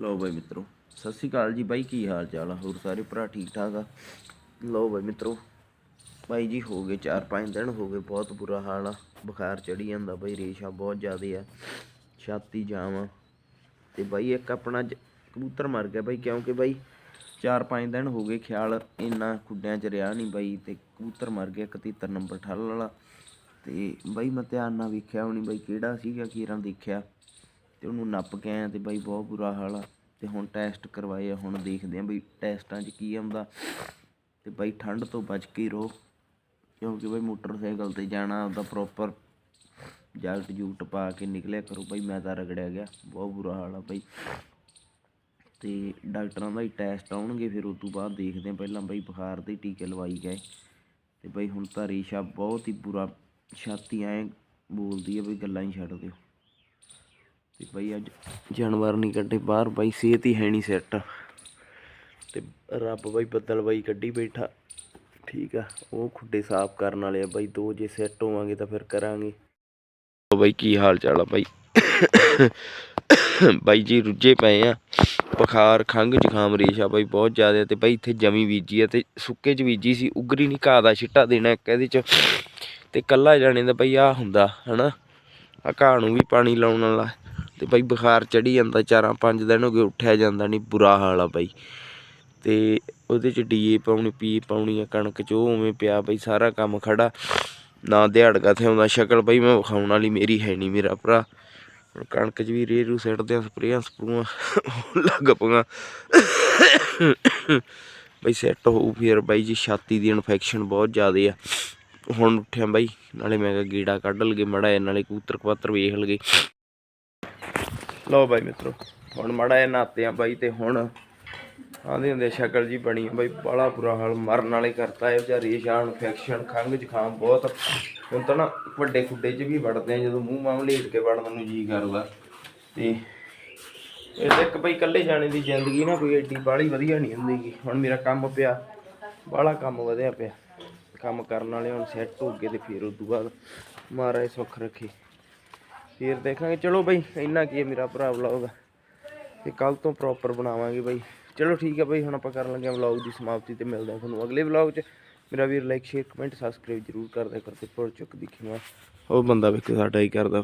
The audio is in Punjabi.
ਲਓ ਬਾਈ ਮਿੱਤਰੋ, ਸਤਿ ਸ਼੍ਰੀ ਅਕਾਲ ਜੀ ਬਾਈ, ਕੀ ਹਾਲ ਚਾਲ ਆ? ਹੋਰ ਸਾਰੇ ਭਰਾ ਠੀਕ ਠਾਕ ਆ? ਲਓ ਬਾਈ ਮਿੱਤਰੋ, ਬਾਈ ਜੀ ਹੋ ਗਏ 4-5 ਦਿਨ, ਹੋ ਗਏ ਬਹੁਤ ਬੁਰਾ ਹਾਲ ਆ। ਬੁਖਾਰ ਚੜੀ ਜਾਂਦਾ ਬਾਈ, ਰੇਸ਼ਾ ਬਹੁਤ ਜ਼ਿਆਦੇ ਆ। ਛਾਤੀ ਜਾਮ ਆ। ਤੇ ਬਾਈ ਇੱਕ ਆਪਣਾ ਜ- ਕਬੂਤਰ ਮਰ ਗਿਆ ਬਾਈ, ਕਿਉਂਕਿ ਬਾਈ 4-5 ਦਿਨ ਹੋ ਗਏ, ਖਿਆਲ ਇੰਨਾ ਖੁੱਡਿਆਂ ਚ ਰਿਹਾ ਨਹੀਂ ਬਾਈ, ਤੇ ਕਬੂਤਰ ਮਰ ਗਿਆ 71 ਨੰਬਰ ਠੱਲ ਵਾਲਾ। ਤੇ ਬਾਈ ਮੈਂ ਧਿਆਨ ਨਾਲ ਵੇਖਿਆ ਹੁਣੀ ਬਾਈ, ਕਿਹੜਾ ਸੀਗਾ ਕੀਰਾਂ ਦੇਖਿਆ। ਤੇ ਉਹਨੂੰ ਨੱਪ ਕੇ ਆਇਆ ਤੇ ਬਾਈ ਬਹੁਤ ਬੁਰਾ ਹਾਲ ਆ। ਤੇ ਹੁਣ ਟੈਸਟ ਕਰਵਾਏ ਆ, ਹੁਣ ਦੇਖਦੇ ਆ ਬਈ ਟੈਸਟਾਂ 'ਚ ਕੀ ਆਉਂਦਾ। ਤੇ ਬਾਈ ਠੰਡ ਤੋਂ ਬਚ ਕੇ ਰਹੋ ਕਿਉਂਕਿ ਬਾਈ ਮੋਟਰਸਾਈਕਲ ਤੇ ਜਾਣਾ ਉਹਦਾ ਪ੍ਰੋਪਰ ਜੈਕਟ ਜੂਟ ਪਾ ਕੇ ਨਿਕਲਿਆ ਕਰੋ। ਬਾਈ ਮੈਂ ਤਾਂ ਰਗੜਿਆ ਗਿਆ, ਬਹੁਤ ਬੁਰਾ ਹਾਲ ਆ ਬਾਈ। ਤੇ ਡਾਕਟਰਾਂ ਦਾ ਹੀ ਟੈਸਟ ਆਉਣਗੇ, ਫਿਰ ਉਸ ਤੋਂ ਬਾਅਦ ਦੇਖਦੇ ਆ ਪਹਿਲਾਂ ਬਾਈ ਬੁਖਾਰ ਦੇ ਟੀਕੇ ਲਵਾਈ ਗਏ। ਤੇ ਬਾਈ ਹੁਣ ਤਾਂ ਰੇਸ਼ਾ ਬਹੁਤ ਹੀ ਬੁਰਾ, ਛਾਤੀ ਐ ਬੋਲਦੀ ਹੈ ਬਈ ਗੱਲਾਂ ਹੀ ਛੱਡ ਦਿਓ ਤੇ ਬਈ ਅੱਜ ਜਾਨਵਰ ਨਹੀਂ ਕੱਢੇ, ਬਾਹਰ ਬਾਈ ਸਿਹਤ ਹੀ ਹੈ ਨਹੀਂ ਸੈੱਟ ਤੇ ਰੱਬ ਬਾਈ ਬੱਦਲ ਬਾਈ ਕੱਢੀ ਬੈਠਾ। ਠੀਕ ਆ, ਉਹ ਖੁੱਡੇ ਸਾਫ਼ ਕਰਨ ਵਾਲੇ ਆ ਬਾਈ, ਦੋ ਜੇ ਸੈੱਟ ਹੋਵਾਂਗੇ ਤਾਂ ਫਿਰ ਕਰਾਂਗੇ। ਉਹ ਬਾਈ ਕੀ ਹਾਲ ਚਾਲ ਆ ਬਾਈ। ਬਾਈ ਜੀ ਰੁੱਝੇ ਪਏ ਆ, ਬੁਖਾਰ, ਖੰਘ ਜ਼ੁਕਾਮ, ਰੇਸ਼ਾ ਬਾਈ ਬਹੁਤ ਜ਼ਿਆਦਾ ਤੇ ਬਾਈ ਇੱਥੇ ਜਮੀ ਬੀਜੀ ਆ ਤੇ ਸੁੱਕੇ ਚ ਬੀਜੀ ਸੀ, ਉਗਰੀ ਨਹੀਂ ਘਾਹ ਦਾ ਛਿੱਟਾ ਦੇਣਾ ਇੱਕ ਇਹਦੇ ਚ। ਤੇ ਕੱਲਾ ਜਾਣੇ ਦਾ ਬਈ ਆ ਹੁੰਦਾ, ਹਨਾ? ਆ ਘਾਹ ਨੂੰ ਵੀ ਪਾਣੀ ਲਾਉਣ ਵਾਲਾ। ਤੇ ਬਾਈ ਬੁਖਾਰ ਚੜੀ ਜਾਂਦਾ, ਚਾਰਾਂ ਪੰਜ ਦਿਨ ਹੋ ਗਏ ਉੱਠਿਆ ਜਾਂਦਾ ਨਹੀਂ ਬੁਰਾ ਹਾਲ ਆ ਬਾਈ। ਤੇ ਉਹਦੇ ਚ ਡੀਏ ਪਾਉਣੀ, ਪੀ ਪਾਉਣੀ ਆ, ਕਣਕ ਚ ਉਹ ਉਵੇਂ ਪਿਆ ਬਈ, ਸਾਰਾ ਕੰਮ ਖੜਾ। ਨਾ ਦਿਹਾੜਗਾ ਤੇ ਆਉਂਦਾ, ਸ਼ਕਲ ਬਾਈ ਮੈਂ ਵਿਖਾਉਣ ਵਾਲੀ ਮੇਰੀ ਹੈ ਨਹੀਂ ਮੇਰਾ ਭਰਾ। ਹੁਣ ਕਣਕ ਚ ਵੀ ਰੇ ਰੂ ਸਿੱਟਦੇ ਆ, ਸਪਰੇਆਂ ਸਪਰੂਆਂ, ਲੱਗ ਪਈਆਂ। ਬਈ ਸੈੱਟ ਹੋਊ ਫਿਰ ਬਾਈ ਜੀ, ਛਾਤੀ ਦੀ ਇਨਫੈਕਸ਼ਨ ਬਹੁਤ ਜ਼ਿਆਦੇ ਆ। ਹੁਣ ਉੱਠਿਆ ਬਾਈ, ਨਾਲੇ ਮੈਂ ਕਿਹਾ ਗੀੜਾ ਕੱਢ ਲਗੇ ਮੜਾ ਨਾਲੇ ਕੂਤਰ ਕਵਾਤਰ ਵੇਖ ਲਗੇ ਲਓ ਬਾਈ ਮਿੱਤਰੋ, ਹੁਣ ਮੜਾ ਇਹ ਨਾਤੇ ਆ ਬਾਈ ਤੇ ਹੁਣ ਆਂਦੇ ਹੁੰਦੇ ਸ਼ਕਲ ਜੀ ਬਣੀ ਬਾਈ ਬੜਾ ਬੁਰਾ ਹਾਲ, ਮਰਨ ਵਾਲੇ ਕਰਤਾ ਇਹ ਜਾਂ ਰੇਸ਼ਾ ਇਨਫੈਕਸ਼ਨ ਖੰਘ, ਜ਼ੁਕਾਮ ਬਹੁਤ। ਹੁਣ ਤਾਂ ਨਾ ਵੱਡੇ ਖੁੱਡੇ 'ਚ ਵੀ ਵੜਦੇ ਆ, ਜਦੋਂ ਮੂੰਹ ਮਾਂ ਲੇਟ ਕੇ ਵੜਨ ਨੂੰ ਜੀ ਕਰਦਾ। ਤੇ ਇਹ ਇੱਕ ਬਈ ਇਕੱਲੇ ਜਾਣੇ ਦੀ ਜ਼ਿੰਦਗੀ ਨਾ ਕੋਈ ਏਡੀ ਬਾਹਲੀ ਵਧੀਆ ਨਹੀਂ ਹੁੰਦੀਗੀ। ਹੁਣ ਮੇਰਾ ਕੰਮ ਪਿਆ, ਬਾਹਲਾ ਕੰਮ ਵਧਿਆ ਪਿਆ। ਕੰਮ ਕਰਨ ਵਾਲੇ ਹੁਣ ਸੈੱਟ ਹੋ ਗਏ ਤੇ ਫਿਰ ਉਸ ਤੋਂ ਬਾਅਦ ਮਹਾਰਾਜ ਸੁੱਖ ਰੱਖੇ। ਫਿਰ ਦੇਖਾਂਗੇ। ਚਲੋ ਬਈ, ਇੰਨਾ ਕੀ ਹੈ ਮੇਰਾ ਭਰਾ ਵਲੌਗ ਤੇ ਕੱਲ ਤੋਂ ਪ੍ਰੋਪਰ ਬਣਾਵਾਂਗੇ ਬਈ। ਚਲੋ ਠੀਕ ਹੈ ਬਈ, ਹੁਣ ਆਪਾਂ ਕਰਨ ਲੱਗੇ ਹਾਂ ਵਲੌਗ ਦੀ ਸਮਾਪਤੀ ਤੇ ਮਿਲਦੇ ਹਾਂ ਤੁਹਾਨੂੰ ਅਗਲੇ ਵਲੌਗ 'ਚ। ਮੇਰਾ ਵੀਰ ਲਾਈਕ ਸ਼ੇਅਰ ਕਮੈਂਟ ਸਬਸਕ੍ਰਾਈਬ ਜਰੂਰ ਕਰਦਿਆ ਕਰਦੇ ਪੁਰ ਚੁੱਕ ਦਿਖੀਆਂ ਉਹ ਬੰਦਾ ਵੇਖ ਸਾਡਾ ਹੀ ਕਰਦਾ।